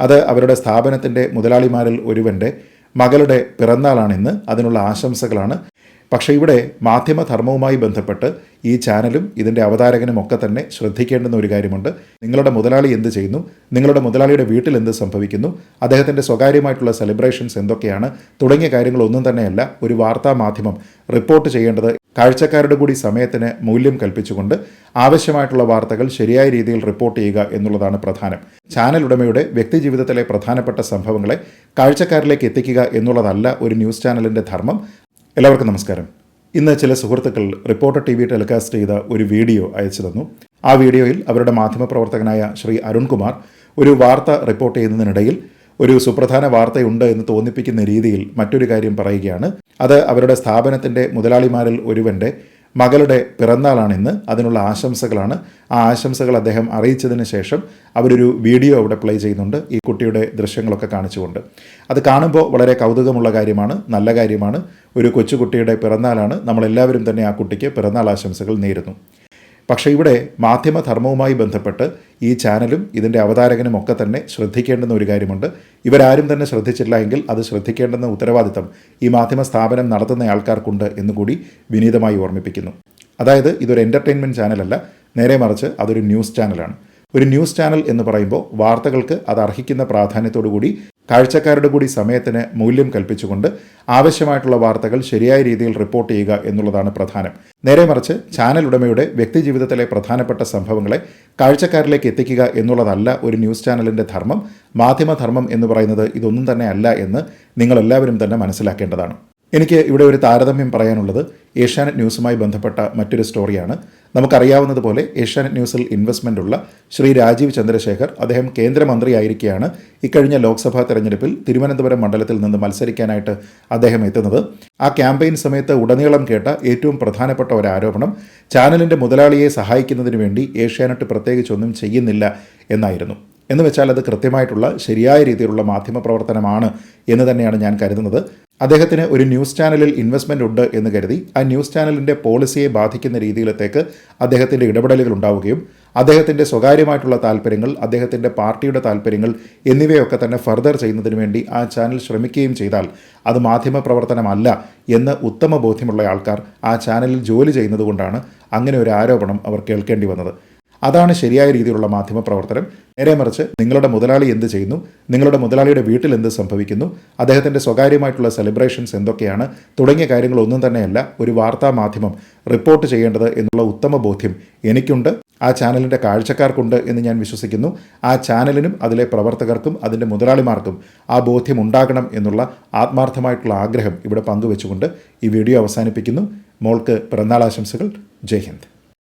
അത് അവരുടെ സ്ഥാപനത്തിന്റെ മുതലാളിമാരിൽ ഒരുവന്റെ മകളുടെ പിറന്നാളാണിന്ന് അതിനുള്ള ആശംസകളാണ്. പക്ഷേ ഇവിടെ മാധ്യമധർമ്മവുമായി ബന്ധപ്പെട്ട് ഈ ചാനലും ഇതിന്റെ അവതാരകനും ഒക്കെ തന്നെ ശ്രദ്ധിക്കേണ്ടുന്ന ഒരു കാര്യമുണ്ട്. നിങ്ങളുടെ മുതലാളി എന്ത് ചെയ്യുന്നു? നിങ്ങളുടെ മുതലാളിയുടെ വീട്ടിൽ എന്ത് സംഭവിക്കുന്നു? അദ്ദേഹത്തിന്റെ സ്വകാര്യമായിട്ടുള്ള സെലിബ്രേഷൻസ് എന്തൊക്കെയാണ്? തുടങ്ങിയ കാര്യങ്ങളൊന്നും തന്നെയല്ല ഒരു വാർത്താ മാധ്യമം റിപ്പോർട്ട് ചെയ്യേണ്ടത് കാഴ്ചക്കാരുടെ കൂടി സമയത്തിന് മൂല്യം കൽപ്പിച്ചുകൊണ്ട് ആവശ്യമായിട്ടുള്ള വാർത്തകൾ ശരിയായ രീതിയിൽ റിപ്പോർട്ട് ചെയ്യുക എന്നുള്ളതാണ് പ്രധാനം. ചാനൽ ഉടമയുടെ വ്യക്തിജീവിതത്തിലെ പ്രധാനപ്പെട്ട സംഭവങ്ങളെ കാഴ്ചക്കാരിലേക്ക് എത്തിക്കുക എന്നുള്ളതല്ല ഒരു ന്യൂസ് ചാനലിന്റെ ധർമ്മം. എല്ലാവർക്കും നമസ്കാരം. ഇന്ന് ചില സുഹൃത്തുക്കൾ റിപ്പോർട്ടർ ടി വി ടെലികാസ്റ്റ് ചെയ്ത ഒരു വീഡിയോ അയച്ചു തന്നു. ആ വീഡിയോയിൽ അവരുടെ മാധ്യമപ്രവർത്തകനായ ശ്രീ അരുൺകുമാർ ഒരു വാർത്ത റിപ്പോർട്ട് ചെയ്യുന്നതിനിടയിൽ ഒരു സുപ്രധാന വാർത്തയുണ്ട് എന്ന് തോന്നിപ്പിക്കുന്ന രീതിയിൽ മറ്റൊരു കാര്യം പറയുകയാണ്. അത് അവരുടെ സ്ഥാപനത്തിന്റെ മുതലാളിമാരിൽ ഒരുവന്റെ മകളുടെ പിറന്നാളാണിന്ന്. അതിനുള്ള ആശംസകളാണ്. ആ ആശംസകൾ അദ്ദേഹം അറിയിച്ചതിന് ശേഷം അവരൊരു വീഡിയോ അവിടെ പ്ലേ ചെയ്യുന്നുണ്ട്. ഈ കുട്ടിയുടെ ദൃശ്യങ്ങളൊക്കെ കാണിച്ചുകൊണ്ട്. അത് കാണുമ്പോൾ വളരെ കൗതുകമുള്ള കാര്യമാണ്. നല്ല കാര്യമാണ്. ഒരു കൊച്ചുകുട്ടിയുടെ പിറന്നാളാണ്. നമ്മളെല്ലാവരും തന്നെ ആ കുട്ടിക്ക് പിറന്നാൾ ആശംസകൾ നേരുന്നു. പക്ഷേ ഇവിടെ മാധ്യമധർമ്മവുമായി ബന്ധപ്പെട്ട് ഈ ചാനലും ഇതിന്റെ അവതാരകനും ഒക്കെ തന്നെ ശ്രദ്ധിക്കേണ്ടുന്ന ഒരു കാര്യമുണ്ട്. ഇവരാരും തന്നെ ശ്രദ്ധിച്ചില്ല എങ്കിൽ അത് ശ്രദ്ധിക്കേണ്ടെന്ന ഉത്തരവാദിത്തം ഈ മാധ്യമ സ്ഥാപനം നടത്തുന്ന ആൾക്കാർക്കുണ്ട് എന്നുകൂടി വിനീതമായി ഓർമ്മിപ്പിക്കുന്നു. അതായത് ഇതൊരു എന്റർടൈൻമെന്റ് ചാനലല്ല നേരെ മറിച്ച് അതൊരു ന്യൂസ് ചാനലാണ് ഒരു ന്യൂസ് ചാനൽ എന്ന് പറയുമ്പോൾ വാർത്തകൾക്ക് അത് അർഹിക്കുന്ന പ്രാധാന്യത്തോടു കൂടി കാഴ്ചക്കാരുടെ കൂടി സമയത്തിന് മൂല്യം കൽപ്പിച്ചുകൊണ്ട് ആവശ്യമായിട്ടുള്ള വാർത്തകൾ ശരിയായ രീതിയിൽ റിപ്പോർട്ട് ചെയ്യുക എന്നുള്ളതാണ് പ്രധാനം. നേരെ മറിച്ച് ചാനൽ ഉടമയുടെ വ്യക്തിജീവിതത്തിലെ പ്രധാനപ്പെട്ട സംഭവങ്ങളെ കാഴ്ചക്കാരിലേക്ക് എത്തിക്കുക എന്നുള്ളതല്ല ഒരു ന്യൂസ് ചാനലിന്റെ ധർമ്മം. മാധ്യമധർമ്മം എന്ന് പറയുന്നത് ഇതൊന്നും തന്നെ അല്ല എന്ന് നിങ്ങളെല്ലാവരും തന്നെ മനസ്സിലാക്കേണ്ടതാണ്. എനിക്ക് ഇവിടെ ഒരു താരതമ്യം പറയാനുള്ളത് ഏഷ്യാനെറ്റ് ന്യൂസുമായി ബന്ധപ്പെട്ട മറ്റൊരു സ്റ്റോറിയാണ് നമുക്കറിയാവുന്നതുപോലെ ഏഷ്യാനെറ്റ് ന്യൂസിൽ ഇൻവെസ്റ്റ്മെന്റ് ഉള്ള ശ്രീ രാജീവ് ചന്ദ്രശേഖർ അദ്ദേഹം കേന്ദ്രമന്ത്രിയായിരിക്കെയാണ് ഇക്കഴിഞ്ഞ ലോക്സഭാ തെരഞ്ഞെടുപ്പിൽ തിരുവനന്തപുരം മണ്ഡലത്തിൽ നിന്ന് മത്സരിക്കാനായിട്ട് അദ്ദേഹം എത്തുന്നത്. ആ ക്യാമ്പയിൻ സമയത്ത് ഉടനീളം കേട്ട ഏറ്റവും പ്രധാനപ്പെട്ട ഒരു ആരോപണം ചാനലിന്റെ മുതലാളിയെ സഹായിക്കുന്നതിന് വേണ്ടി ഏഷ്യാനെറ്റ് പ്രത്യേകിച്ച് ഒന്നും ചെയ്യുന്നില്ല എന്നായിരുന്നു. എന്ന് വെച്ചാൽ അത് കൃത്യമായിട്ടുള്ള ശരിയായ രീതിയിലുള്ള മാധ്യമ പ്രവർത്തനമാണ് എന്ന് തന്നെയാണ് ഞാൻ കരുതുന്നത്. അദ്ദേഹത്തിന് ഒരു ന്യൂസ് ചാനലിൽ ഇൻവെസ്റ്റ്മെന്റ് ഉണ്ട് എന്ന് കരുതി. ആ ന്യൂസ് ചാനലിന്റെ പോളിസിയെ ബാധിക്കുന്ന രീതിയിലത്തേക്ക് അദ്ദേഹത്തിന്റെ ഇടപെടലുകൾ ഉണ്ടാവുകയും അദ്ദേഹത്തിന്റെ സ്വകാര്യമായിട്ടുള്ള താല്പര്യങ്ങൾ അദ്ദേഹത്തിന്റെ പാർട്ടിയുടെ താല്പര്യങ്ങൾ എന്നിവയൊക്കെ തന്നെ ഫർദർ ചെയ്യുന്നതിന് വേണ്ടി ആ ചാനൽ ശ്രമിക്കുകയും ചെയ്താൽ അത് മാധ്യമ പ്രവർത്തനമല്ല എന്ന് ഉത്തമ ബോധ്യമുള്ള ആൾക്കാർ ആ ചാനലിൽ ജോലി ചെയ്യുന്നതുകൊണ്ടാണ് അങ്ങനെ ഒരു ആരോപണം അവർ കേൾക്കേണ്ടി വന്നത്. അതാണ് ശരിയായ രീതിയിലുള്ള മാധ്യമ പ്രവർത്തനം. നേരെ മറിച്ച് നിങ്ങളുടെ മുതലാളി എന്ത് ചെയ്യുന്നു? നിങ്ങളുടെ മുതലാളിയുടെ വീട്ടിൽ എന്ത് സംഭവിക്കുന്നു? അദ്ദേഹത്തിന്റെ സ്വകാര്യമായിട്ടുള്ള സെലിബ്രേഷൻസ് എന്തൊക്കെയാണ്? തുടങ്ങിയ കാര്യങ്ങളൊന്നും തന്നെയല്ല ഒരു വാർത്താ മാധ്യമം റിപ്പോർട്ട് ചെയ്യേണ്ടത് എന്നുള്ള ഉത്തമ ബോധ്യം എനിക്കുണ്ട്. ആ ചാനലിന്റെ കാഴ്ചക്കാർക്കുണ്ട് എന്ന് ഞാൻ വിശ്വസിക്കുന്നു. ആ ചാനലിനും അതിലെ പ്രവർത്തകർക്കും അതിന്റെ മുതലാളിമാർക്കും ആ ബോധ്യം ഉണ്ടാകണം എന്നുള്ള ആത്മാർത്ഥമായിട്ടുള്ള ആഗ്രഹം ഇവിടെ പങ്കുവെച്ചുകൊണ്ട് ഈ വീഡിയോ അവസാനിപ്പിക്കുന്നു. മോൾക്ക് പിറന്നാൾ ആശംസകൾ. ജയ് ഹിന്ദ്.